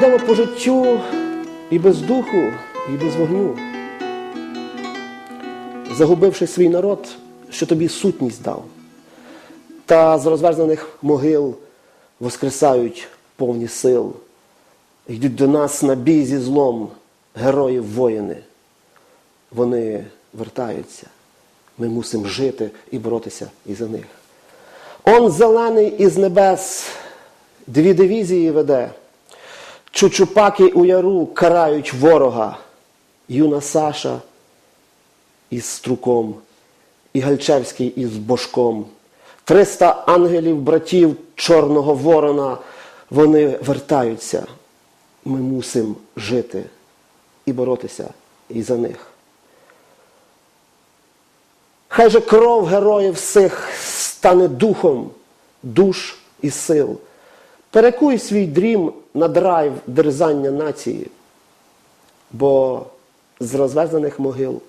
Йдемо по життю і без духу, і без вогню, загубивши свій народ, що тобі сутність дав, та з розверзнених могил воскресають повні сил, йдуть до нас на бій зі злом герої воїни. Вони вертаються. Ми мусимо жити і боротися і за них. Он зелений із небес дві дивізії веде. Чучупаки у яру карають ворога. Юна Саша із струком, і Гальчевський із божком. Триста ангелів, братів Чорного Ворона, вони вертаються. Ми мусимо жити і боротися і за них. Хай же кров героїв всіх стане духом душ і сил. Перекуй свій дрім на драйв дерзання нації, бо з розвезених могил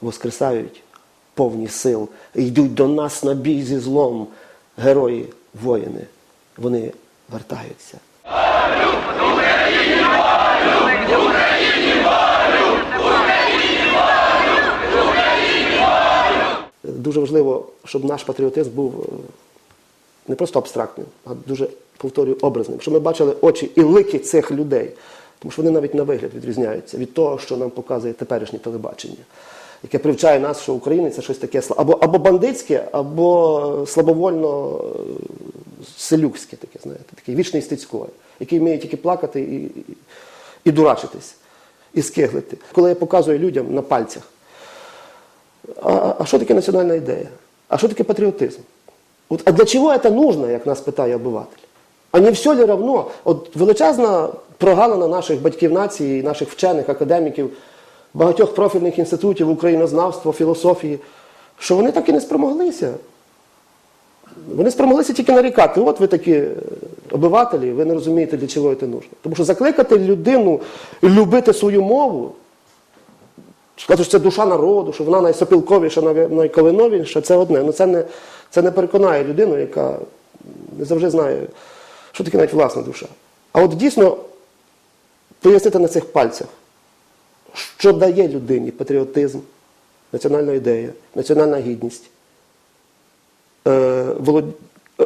воскресають повні сил, йдуть до нас на бій зі злом герої воїни. Вони вертаються. Дуже важливо, щоб наш патріотизм був е, не просто абстрактним, а дуже, повторюю, образним. Щоб ми бачили очі і лики цих людей. Тому що вони навіть на вигляд відрізняються від того, що нам показує теперішнє телебачення, яке привчає нас, що Україна це щось таке або, або бандитське, або слабовольно е, селюкське, таке, знаєте, таке вічне істецько, який вміє тільки плакати і, і, і дурачитись, і скиглити. Коли я показую людям на пальцях, а, а що таке національна ідея? А що таке патріотизм? От, а для чого це нужно, як нас питає обиватель? А не все ли равно? От величезна прогалина наших батьків нації, наших вчених, академіків, багатьох профільних інститутів українознавства, філософії, що вони так і не спромоглися. Вони спромоглися тільки нарікати. От ви такі е, обивателі, ви не розумієте, для чого це нужно. Тому що закликати людину любити свою мову, сказати, що це душа народу, що вона найсопілковіша, най- найкалиновіша, це одне. Ну це не, це не переконає людину, яка не завжди знає, що таке навіть власна душа. А от дійсно пояснити на цих пальцях, що дає людині патріотизм, національна ідея, національна гідність, е,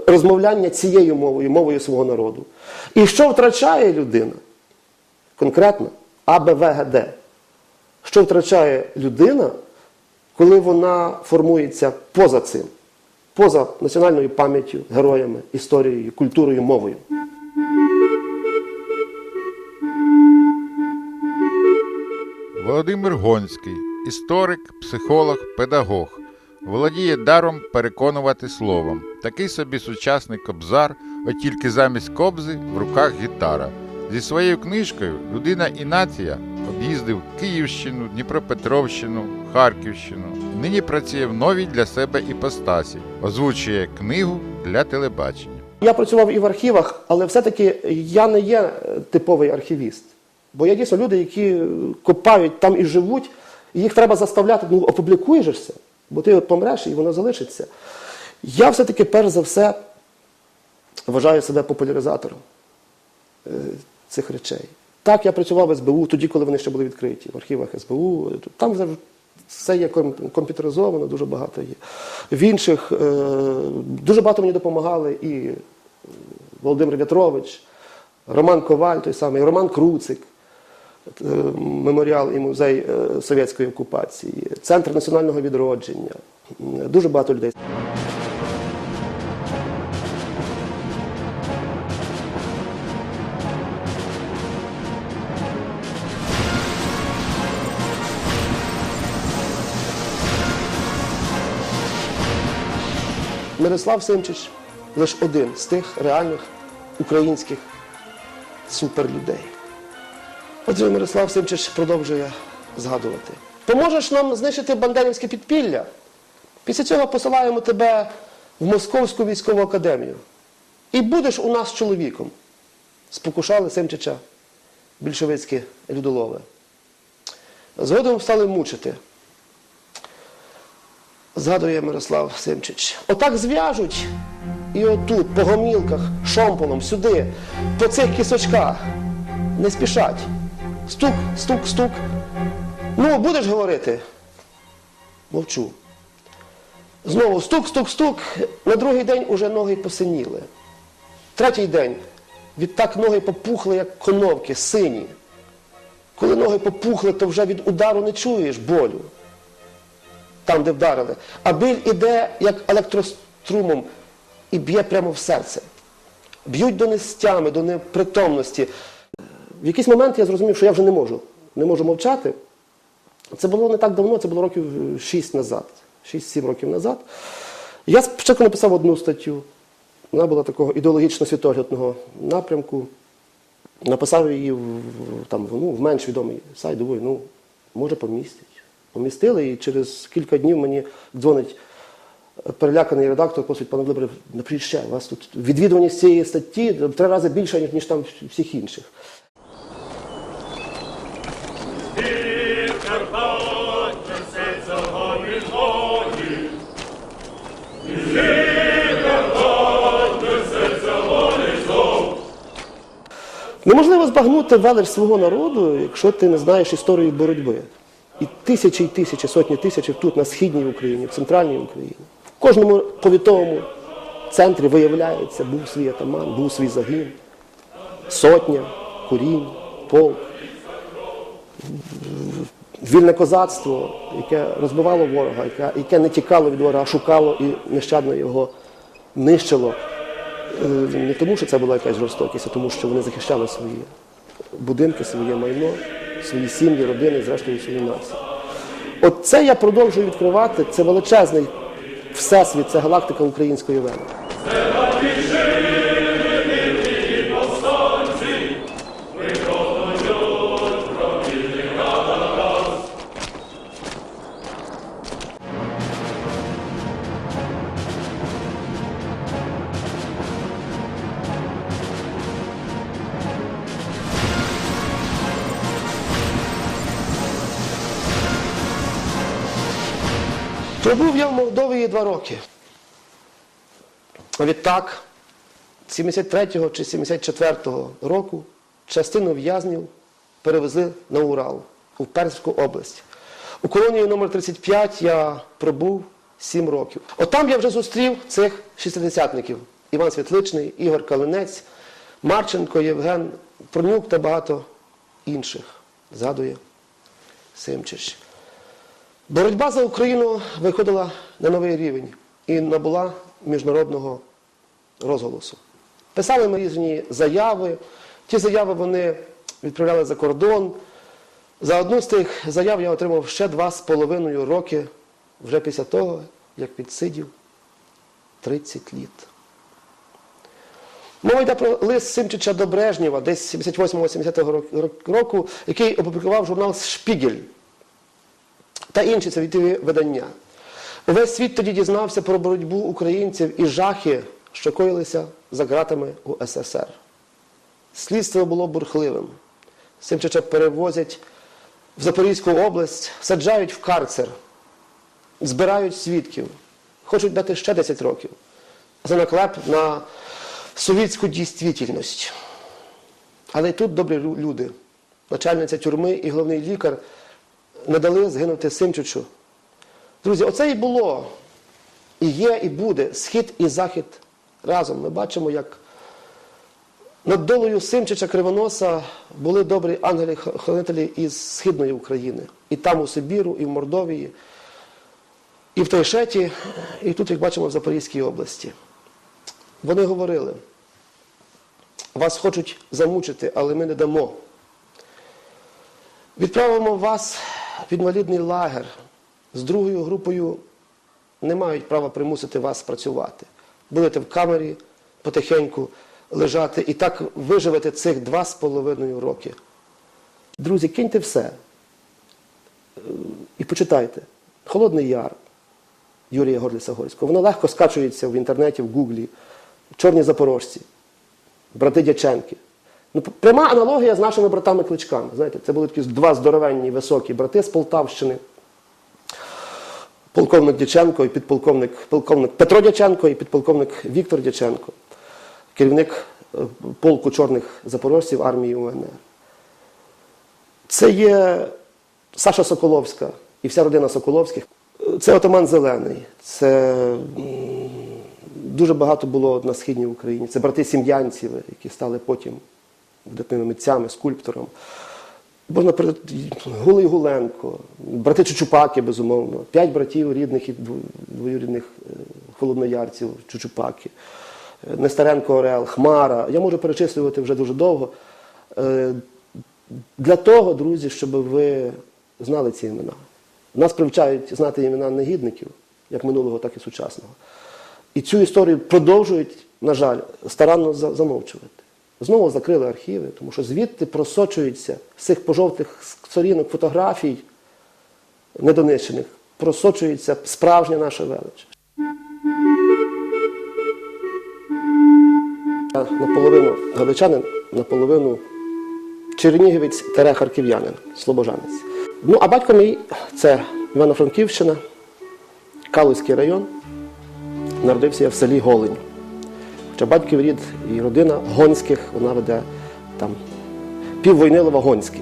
розмовляння цією мовою, мовою свого народу. І що втрачає людина? Конкретно АБВГД. Що втрачає людина, коли вона формується поза цим, поза національною пам'яттю, героями, історією, культурою, мовою. Володимир Гонський, історик, психолог, педагог. Володіє даром переконувати словом. Такий собі сучасний кобзар, от тільки замість кобзи в руках гітара. Зі своєю книжкою Людина і нація об'їздив Київщину, Дніпропетровщину, Харківщину. Нині працює в новій для себе іпостасі, озвучує книгу для телебачення. Я працював і в архівах, але все-таки я не є е, типовий архівіст. Бо є дійсно люди, які е, копають там і живуть, і їх треба заставляти, ну опублікуєш це, бо ти от помреш і воно залишиться. Я все-таки перш за все вважаю себе популяризатором е, цих речей. Так, я працював в СБУ тоді, коли вони ще були відкриті, в архівах СБУ. Там все є ком- комп'ютеризовано, дуже багато є. В інших е, дуже багато мені допомагали і Володимир В'ятрович, Роман Коваль, той самий, Роман Круцик, е, меморіал і музей е, совєтської окупації, Центр національного відродження. Дуже багато людей. Мирослав Симчич лише один з тих реальних українських суперлюдей. Отже, Мирослав Симчич продовжує згадувати. Поможеш нам знищити бандерівське підпілля? Після цього посилаємо тебе в Московську військову академію. І будеш у нас чоловіком. Спокушали Симчича більшовицькі людолови. Згодом стали мучити згадує Мирослав Симчич. Отак зв'яжуть і отут, по гомілках, шомполом, сюди, по цих кісочках. не спішать. Стук, стук, стук. Ну, будеш говорити? Мовчу. Знову стук, стук, стук. На другий день уже ноги посиніли. Третій день. Відтак ноги попухли, як коновки, сині. Коли ноги попухли, то вже від удару не чуєш болю. Там, де вдарили. А біль іде, як електрострумом, і б'є прямо в серце. Б'ють до нестями, до непритомності. В якийсь момент я зрозумів, що я вже не можу. Не можу мовчати. Це було не так давно, це було років 6 назад, 6-7 років назад. Я спочатку написав одну статтю. Вона була такого ідеологічно-світоглядного напрямку. Написав її в, там, ну, в менш відомий сайт, думаю, ну, може помістять. Помістили, і через кілька днів мені дзвонить е, переляканий редактор, просить, пане Глибре, напишіть ще, у вас тут відвідуваність цієї статті в три рази більше, ніж там всіх інших. Неможливо збагнути велич свого народу, якщо ти не знаєш історії боротьби. І тисячі і тисячі, сотні тисяч тут, на східній Україні, в центральній Україні. В кожному повітовому центрі виявляється, був свій атаман, був свій загін, сотня, курінь, полк. Вільне козацтво, яке розбивало ворога, яке, яке не тікало від ворога, а шукало і нещадно його нищило. Е, Не тому, що це була якась жорстокість, а тому, що вони захищали свої будинки, своє майно, свої сім'ї, родини, зрештою свою націю. От це я продовжую відкривати. Це величезний всесвіт, це галактика української вени. Пробув я в Молдові два роки. А відтак, 73-го чи 74-го року частину в'язнів перевезли на Урал у Перську область. У колонії номер 35 я пробув 7 років. От там я вже зустрів цих шістдесятників. Іван Світличний, Ігор Калинець, Марченко, Євген Пронюк та багато інших. Згадує Симчич. Боротьба за Україну виходила на новий рівень і набула міжнародного розголосу. Писали ми різні заяви. Ті заяви вони відправляли за кордон. За одну з тих заяв я отримав ще два з половиною роки вже після того, як відсидів 30 літ. Мова йде про лист Симчича до Брежнєва, десь 78-80 року, який опублікував журнал Шпігель та інші світові видання. Увесь світ тоді дізнався про боротьбу українців і жахи, що коїлися за ґратами у СССР. Слідство було бурхливим. Симчича перевозять в Запорізьку область, саджають в карцер, збирають свідків, хочуть дати ще 10 років за наклеп на совітську дійствительність. Але й тут добрі люди, начальниця тюрми і головний лікар не дали згинути Симчичу. Друзі, оце і було, і є, і буде схід і захід разом. Ми бачимо, як над долею Симчича Кривоноса були добрі ангели-хранителі із Східної України. І там у Сибіру, і в Мордовії, і в Тайшеті, і тут, як бачимо, в Запорізькій області. Вони говорили, вас хочуть замучити, але ми не дамо. Відправимо вас в інвалідний лагер. З другою групою не мають права примусити вас працювати. Будете в камері потихеньку лежати і так виживете цих два з половиною роки. Друзі, киньте все Е, і почитайте. Холодний Яр Юрія Горліса Горського. Воно легко скачується в інтернеті, в Гуглі. Чорні запорожці, брати Дяченки. Ну, пряма аналогія з нашими братами-кличками. Знаєте, це були такі два здоровенні високі брати з Полтавщини. Полковник Дяченко і підполковник полковник Петро Дяченко і підполковник Віктор Дяченко, керівник е, полку чорних запорожців армії УНР. Це є Саша Соколовська і вся родина Соколовських. Це отаман Зелений. Це дуже багато було на східній Україні. Це брати Сім'янців, які стали потім видатними митцями, скульптором. Можна перед Гулий Гуленко, брати Чучупаки, безумовно, п'ять братів рідних і двоюрідних е, холодноярців, Чучупаки, Е, Нестеренко Орел, Хмара. Я можу перечислювати вже дуже довго. Е, Для того, друзі, щоб ви знали ці імена. Нас привчають знати імена негідників, як минулого, так і сучасного. І цю історію продовжують, на жаль, старанно замовчувати. Знову закрили архіви, тому що звідти просочується з цих пожовтих сторінок фотографій недонищених, просочується справжня наша велич. Я наполовину галичанин, наполовину чернігівець тере харків'янин, слобожанець. Ну, а батько мій це Івано-Франківщина, Калузький район. Народився я в селі Голень. Хоча батьків рід і родина Гонських, вона веде там піввойнилова Гонський.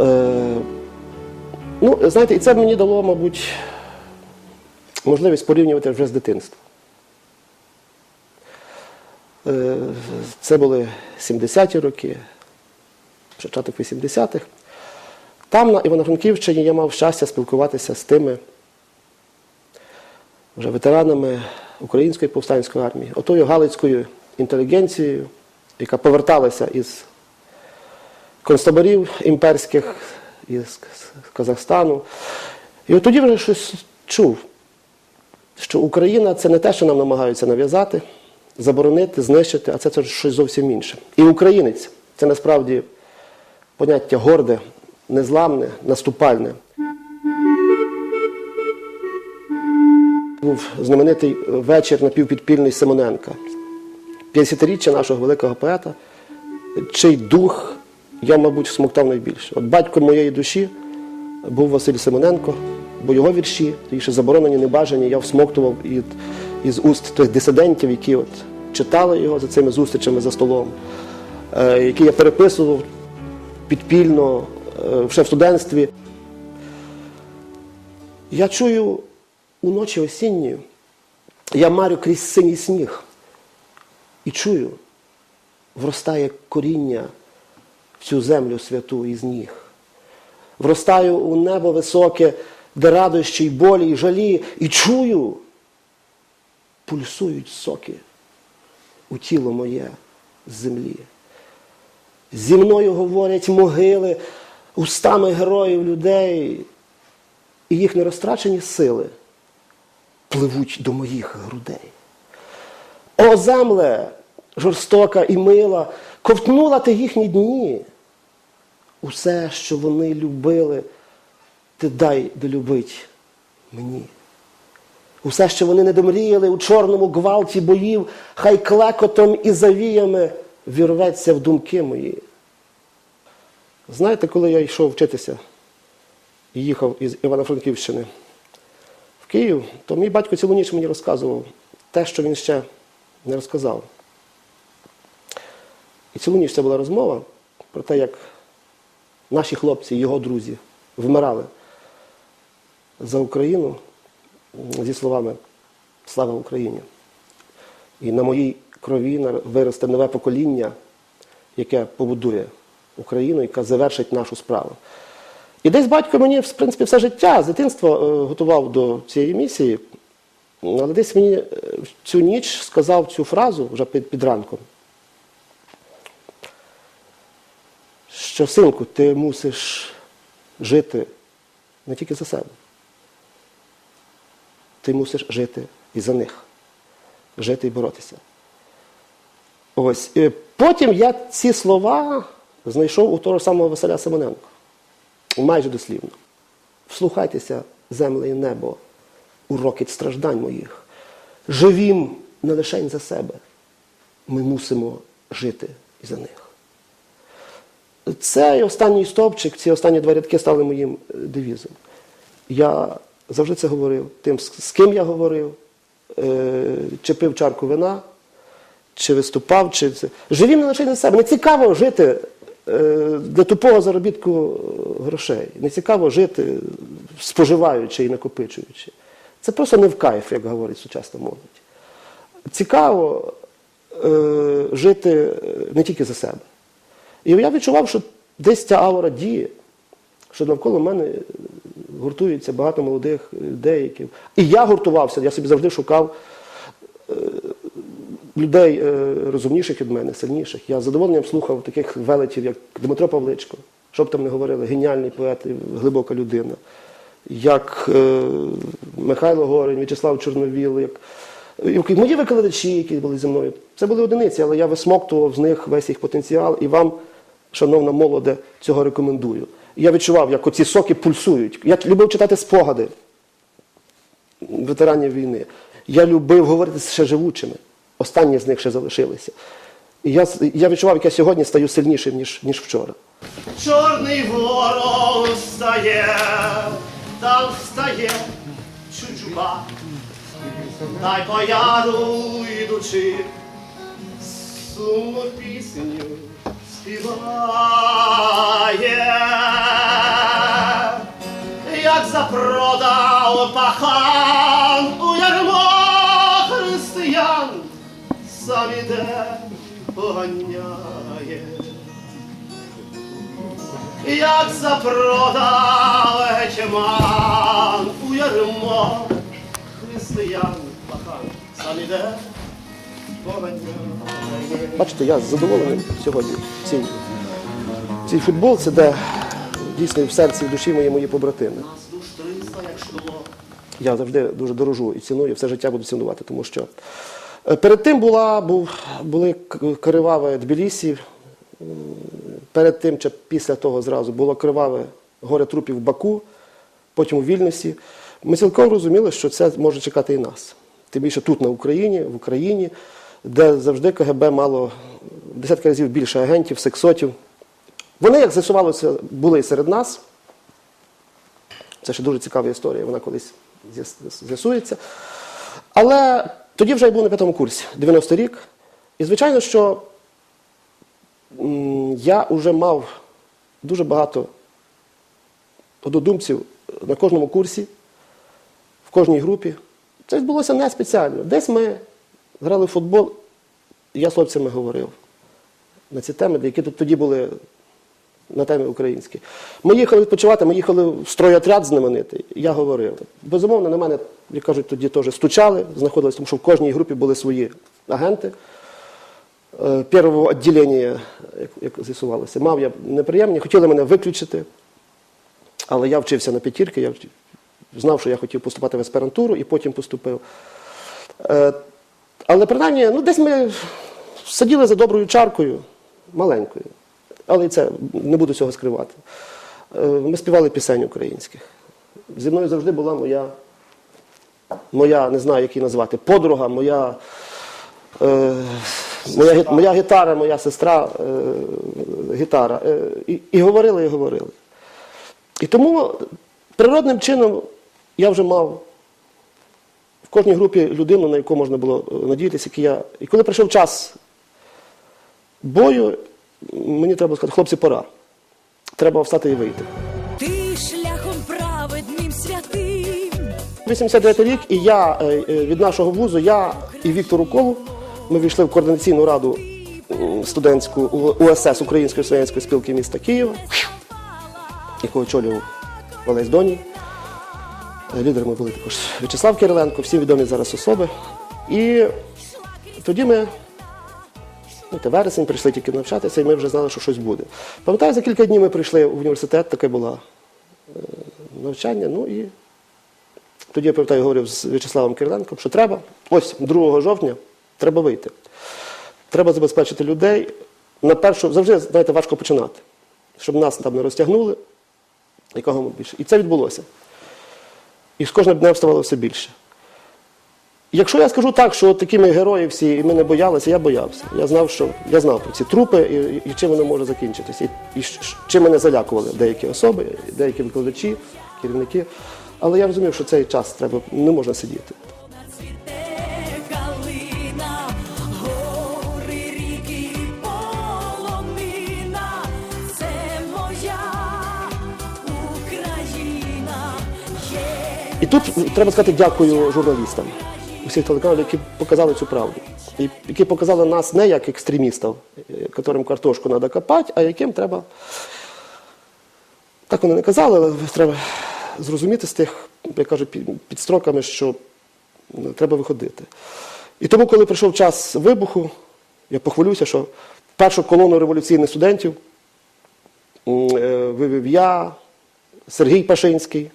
Е, ну, знаєте, і це мені дало, мабуть, можливість порівнювати вже з дитинства. Е, Це були 70-ті роки, початок 80-х. Там, на Івано-Франківщині, я мав щастя спілкуватися з тими вже ветеранами Української повстанської армії, отою галицькою інтелігенцією, яка поверталася із концтаборів імперських, із Казахстану. І от тоді вже щось чув, що Україна це не те, що нам намагаються нав'язати, заборонити, знищити, а це, це щось зовсім інше. І українець це насправді поняття горде, незламне, наступальне. Був знаменитий вечір напівпідпільний Симоненка, 50-річчя нашого великого поета, чий дух я, мабуть, всмоктав найбільше. От батько моєї душі був Василь Симоненко, бо його вірші, ті, що заборонені, небажані, я всмоктував із, із уст тих дисидентів, які от читали його за цими зустрічами за столом, е, які я переписував підпільно е, ще в студентстві. Я чую уночі осінні, я марю крізь синій сніг і чую, вростає коріння в цю землю святу із ніг. Вростаю у небо високе, де радощі й болі, й жалі, і чую, пульсують соки у тіло моє з землі. Зі мною говорять могили устами героїв людей, і їх нерозтрачені сили пливуть до моїх грудей. О, земле, жорстока і мила, ковтнула ти їхні дні. Усе, що вони любили, ти дай долюбить мені. Усе, що вони не домріяли у чорному гвалті боїв, хай клекотом і завіями вірветься в думки мої. Знаєте, коли я йшов вчитися і їхав із Івано-Франківщини Київ, то мій батько цілу ніч мені розказував те, що він ще не розказав. І цілу ніч це була розмова про те, як наші хлопці, його друзі, вмирали за Україну зі словами Слава Україні! І на моїй крові виросте нове покоління, яке побудує Україну, яка завершить нашу справу. І десь батько мені, в принципі, все життя з дитинства е, готував до цієї місії, але десь мені е, в цю ніч сказав цю фразу вже під, під ранком. Що, синку, ти мусиш жити не тільки за себе. Ти мусиш жити і за них. Жити і боротися. Ось. Потім я ці слова знайшов у того ж самого Василя Симоненка. Майже дослівно. Вслухайтеся, земле і небо, у рокіт страждань моїх. Живім не лише за себе. Ми мусимо жити і за них. Цей останній стовпчик, ці останні два рядки стали моїм е, девізом. Я завжди це говорив тим, з з ким я говорив, е, чи пив чарку вина, чи виступав, чи це. Живім не лише за себе. Не цікаво жити е, для тупого заробітку е, грошей. Не цікаво жити, споживаючи і накопичуючи. Це просто не в кайф, як говорить сучасна молодь. Цікаво е, жити е, не тільки за себе. І я відчував, що десь ця аура діє, що навколо мене гуртується багато молодих людей. І я гуртувався, я собі завжди шукав людей е, розумніших від мене, сильніших. Я з задоволенням слухав таких велетів, як Дмитро Павличко, що б там не говорили, геніальний поет глибока людина, як е, Михайло Горень, В'ячеслав Чорновіл, як мої викладачі, які були зі мною. Це були одиниці, але я висмоктував з них весь їх потенціал і вам, шановна молоде, цього рекомендую. Я відчував, як оці соки пульсують. Я любив читати спогади ветеранів війни. Я любив говорити з ще живучими. Останні з них ще залишилися. І я, я відчував, як я сьогодні стаю сильнішим, ніж, ніж вчора. Чорний ворог встає, там встає чучуба, дай по яру йдучи, сумну пісню співає, як запродав пахан поганяє як запродав гетьман у ярмо християн пахан сам іде поганяє. Бачите, я задоволений сьогодні цим. Цей футбол це де дійсно в серці і в душі мої мої побратими. Я завжди дуже дорожу і ціную, все життя буду цінувати, тому що перед тим була, був, були к- криваве Тбілісі, перед тим чи після того зразу було криваве горе трупів в Баку, потім у Вільнюсі. Ми цілком розуміли, що це може чекати і нас. Тим більше тут, на Україні, в Україні, де завжди КГБ мало десятки разів більше агентів, сексотів. Вони, як з'ясувалося, були і серед нас. Це ще дуже цікава історія, вона колись з'ясується. Але тоді вже я був на п'ятому курсі, 90-й рік. І звичайно, що я вже мав дуже багато однодумців на кожному курсі, в кожній групі. Це відбулося не спеціально. Десь ми грали в футбол, я з хлопцями говорив на ці теми, які тоді були на темі українські. Ми їхали відпочивати, ми їхали в стройотряд знаменитий. Я говорив. Безумовно, на мене, як кажуть, тоді теж стучали, знаходились, тому що в кожній групі були свої агенти. Е, Першого відділення, як, як з'ясувалося, мав я неприємні, хотіли мене виключити, але я вчився на п'ятірки, я знав, що я хотів поступати в аспірантуру і потім поступив. Е, Але принаймні, ну десь ми сиділи за доброю чаркою, маленькою. Але це не буду цього скривати. Е, Ми співали пісень українських. Зі мною завжди була моя, моя не знаю, як її назвати, подруга, моя, е, моя, моя гітара, моя сестра е, гітара. Е, і, і говорили, і говорили. І тому природним чином я вже мав в кожній групі людину, на яку можна було е, надіятися, я. І коли прийшов час бою, мені треба сказати, хлопці, пора. Треба встати і вийти. Ти шляхом праведним святим. 89 рік, і я е, е, від нашого вузу, я і Віктор Уколов, ми війшли в координаційну раду студентську УСС Української студентської спілки міста Києва, яку очолював Олесь Доній. Е, Лідерами були також В'ячеслав Кириленко, всі відомі зараз особи. І тоді ми, ну, те вересень, прийшли тільки навчатися, і ми вже знали, що щось буде. Пам'ятаю, за кілька днів ми прийшли в університет, таке було е, навчання. Ну і тоді я пам'ятаю, говорив з В'ячеславом Кириленком, що треба, ось 2 жовтня треба вийти. Треба забезпечити людей. На першу, завжди, знаєте, важко починати, щоб нас там не розтягнули, якого ми більше. І це відбулося. І з кожним днем ставало все більше. Якщо я скажу так, що такими герої всі і ми не боялися, я боявся. Я знав, що я знав про ці трупи і, і чим воно може закінчитися, і, і чим мене залякували деякі особи, деякі викладачі, керівники. Але я розумів, що цей час треба не можна сидіти. І тут треба сказати дякую журналістам усіх телеканалів, які показали цю правду. І які показали нас не як екстремістів, яким картошку треба копати, а яким треба. Так вони не казали, але треба зрозуміти з тих, як кажуть, під строками, що треба виходити. І тому, коли прийшов час вибуху, я похвалюся, що першу колону революційних студентів е, вивів я, Сергій Пашинський,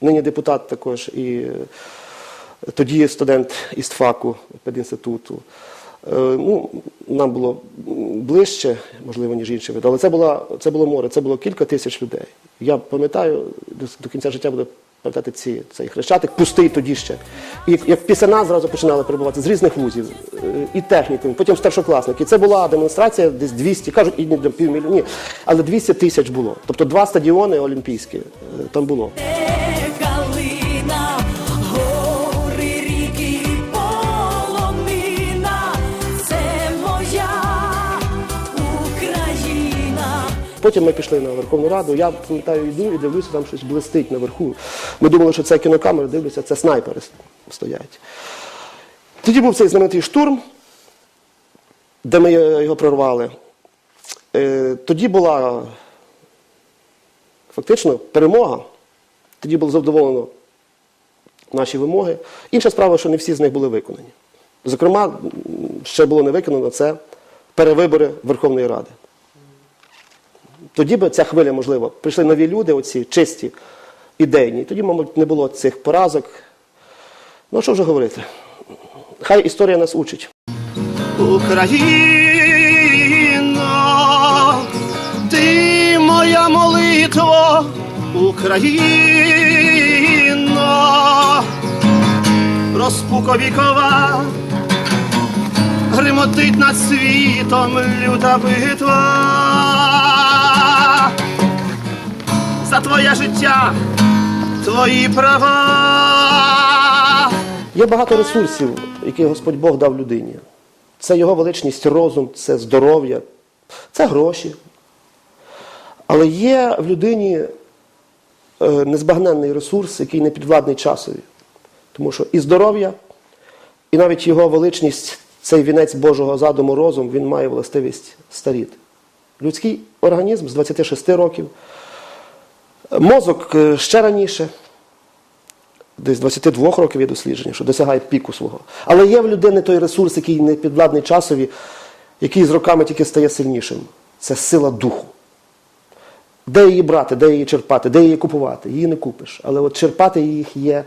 нині депутат також, і е, тоді студент істфаку педінституту. Е, Ну, нам було ближче, можливо, ніж інші види, але це, була, це було море, це було кілька тисяч людей. Я пам'ятаю, до, до кінця життя буду пам'ятати ці, цей хрещатик, пустий тоді ще. І як після нас зразу починали прибувати з різних вузів, е, і технікум, потім старшокласники. Це була демонстрація десь 200, кажуть, і півмільйона, але 200 тисяч було. Тобто два стадіони олімпійські е, там було. Потім ми пішли на Верховну Раду. Я пам'ятаю, йду і дивлюся, там щось блистить наверху. Ми думали, що це кінокамери, дивлюся, це снайпери стоять. Тоді був цей знаменитий штурм, де ми його прорвали. Е, Тоді була фактично перемога. Тоді було задоволено наші вимоги. Інша справа, що не всі з них були виконані. Зокрема, ще було не виконано це перевибори Верховної Ради. Тоді би ця хвиля, можливо, прийшли нові люди, оці чисті, ідейні. Тоді, мабуть, не було цих поразок. Ну, що вже говорити? Хай історія нас учить. Україно, ти моя молитва, Україно, розпуковікова, гримотить над світом люта битва. За твоє життя, твої права. Є багато ресурсів, які Господь Бог дав людині. Це його величність розум, це здоров'я, це гроші. Але є в людині е, незбагненний ресурс, який не підвладний часові. Тому що і здоров'я, і навіть його величність, цей вінець Божого задуму розум, він має властивість старіти. Людський організм з 26 років, мозок е, ще раніше десь 22 років є дослідження, що досягає піку свого. Але є в людини той ресурс, який не підвладний часові, який з роками тільки стає сильнішим. Це сила духу. Де її брати, де її черпати, де її купувати? Її не купиш. Але от черпати їх є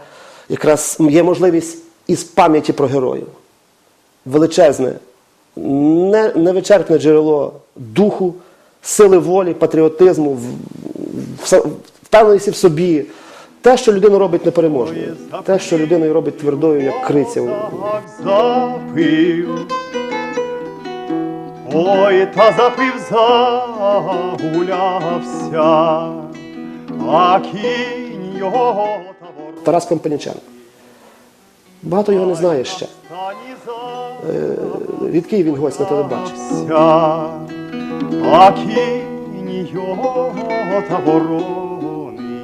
якраз є можливість із пам'яті про героїв. Величезне, невичерпне джерело духу, сили волі, патріотизму, впевненості в собі. Те, що людину робить непереможною, те, що людину робить твердою, як криця. Ой, та запив загулявся, а кінь його табор. Тарас Компаніченко. Багато його не знає ще. Та Рідкий він гость на телебаченні. А кінь його таборони,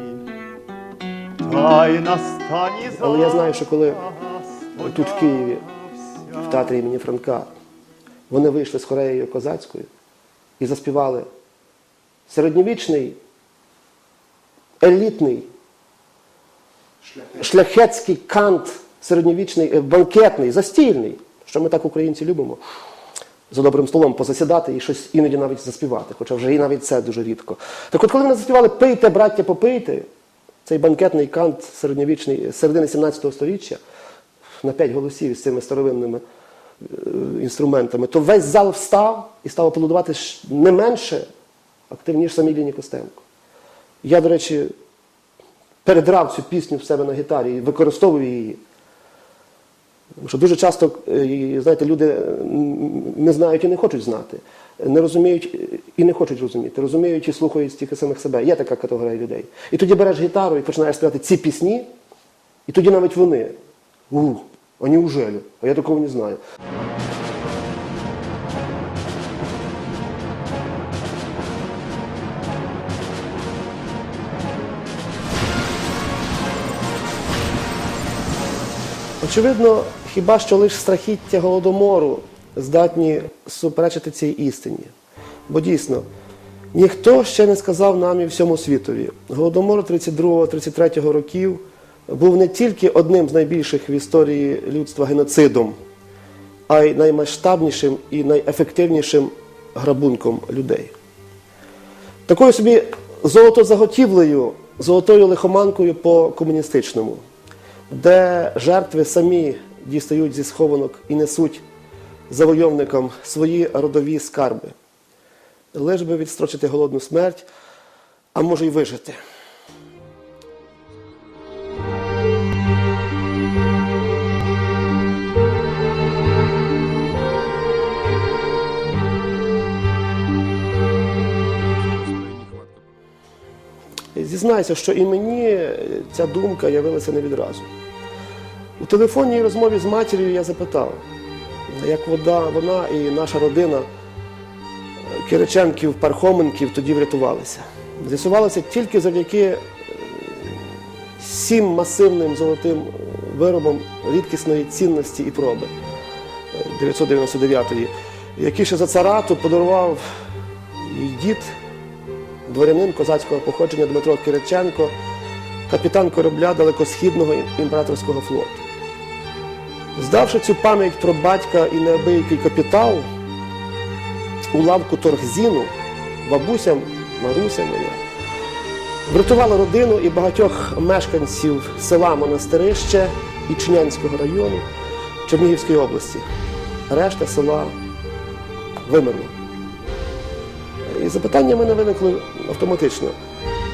та й на стані Але я знаю, що коли тут в Києві, в театрі імені Франка, вони вийшли з хореєю козацькою і заспівали середньовічний, елітний, шляхетський кант, середньовічний, е, банкетний, застільний, що ми так українці любимо. За добрим столом позасідати і щось іноді навіть заспівати, хоча вже і навіть це дуже рідко. Так от, коли вони заспівали Пийте, браття, попийте, цей банкетний кант середньовічний, середини 17 століття, на п'ять голосів з цими старовинними е, інструментами, то весь зал встав і став аплодувати не менше активніше ніж самій Ліні Костенко. Я, до речі, передрав цю пісню в себе на гітарі і використовую її. Що дуже часто, е, знаєте, люди е, не знають і не хочуть знати, не розуміють е, і не хочуть розуміти, розуміють і слухають тільки самих себе. Є така категорія людей. І тоді береш гітару і починаєш співати ці пісні, і тоді навіть вони. Ух, а неужели? А я такого не знаю. Очевидно, хіба що лише страхіття голодомору здатні суперечити цій істині. Бо дійсно, ніхто ще не сказав нам і всьому світові. Голодомор 32-33 років був не тільки одним з найбільших в історії людства геноцидом, а й наймасштабнішим і найефективнішим грабунком людей. Такою собі золотозаготівлею, золотою лихоманкою по комуністичному, де жертви самі дістають зі схованок і несуть завойовникам свої родові скарби, лиш би відстрочити голодну смерть, а може й вижити. Зізнаюся, що і мені ця думка явилася не відразу. Телефонній розмові з матір'ю я запитав, як вода, вона і наша родина е, Кириченків, Пархоменків тоді врятувалися. З'ясувалося тільки завдяки е, сім масивним золотим виробам рідкісної цінності і проби е, 999-ї, які ще за царату подарував її дід, дворянин козацького походження Дмитро Кириченко, капітан корабля далекосхідного імператорського флоту. Здавши цю пам'ять про батька і неабиякий капітал, у лавку торгзіну бабусям, Марусям моя, врятувала родину і багатьох мешканців села Монастирище Ічнянського району Чернігівської області. Решта села вимерла. І запитання в мене виникли автоматично.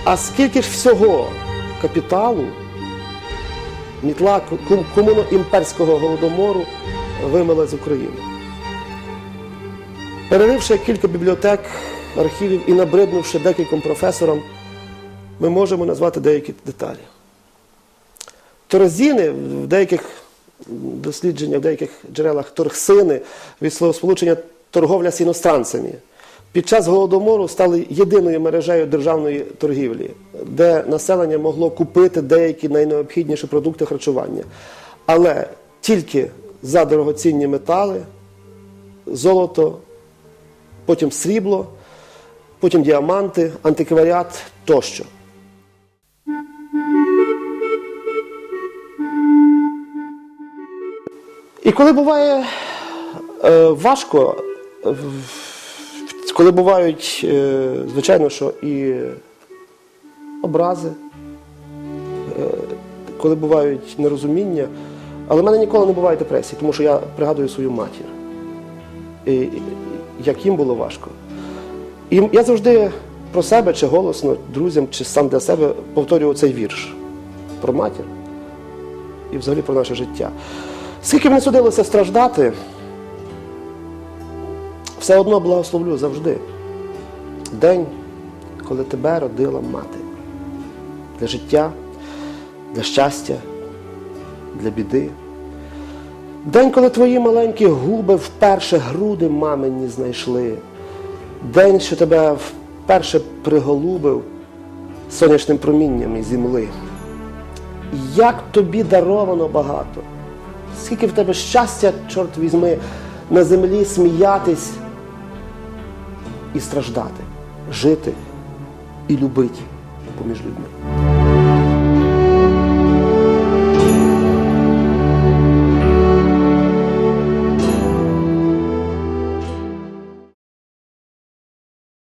А скільки ж всього капіталу мітла комуно-імперського голодомору вимила з України? Переривши кілька бібліотек, архівів і набриднувши декільком професорам, ми можемо назвати деякі деталі. Торозіни в деяких дослідженнях, в деяких джерелах торгсини від словосполучення торговля з іностранцями. Під час голодомору стали єдиною мережею державної торгівлі, де населення могло купити деякі найнеобхідніші продукти харчування. Але тільки за дорогоцінні метали, золото, потім срібло, потім діаманти, антикваріат тощо. І коли буває е, важко, е, коли бувають, е, звичайно, що і образи, е, коли бувають нерозуміння, але в мене ніколи не буває депресії, тому що я пригадую свою матір, і, як їм було важко. І я завжди про себе чи голосно друзям, чи сам для себе повторював цей вірш про матір і взагалі про наше життя. Скільки не судилося страждати, все одно благословлю завжди. День, коли тебе родила мати. Для життя, для щастя, для біди. День, коли твої маленькі губи вперше груди мамині знайшли. День, що тебе вперше приголубив сонячним промінням із земли. Як тобі даровано багато. Скільки в тебе щастя, чорт візьми, на землі сміятись і страждати, жити і любити поміж людьми.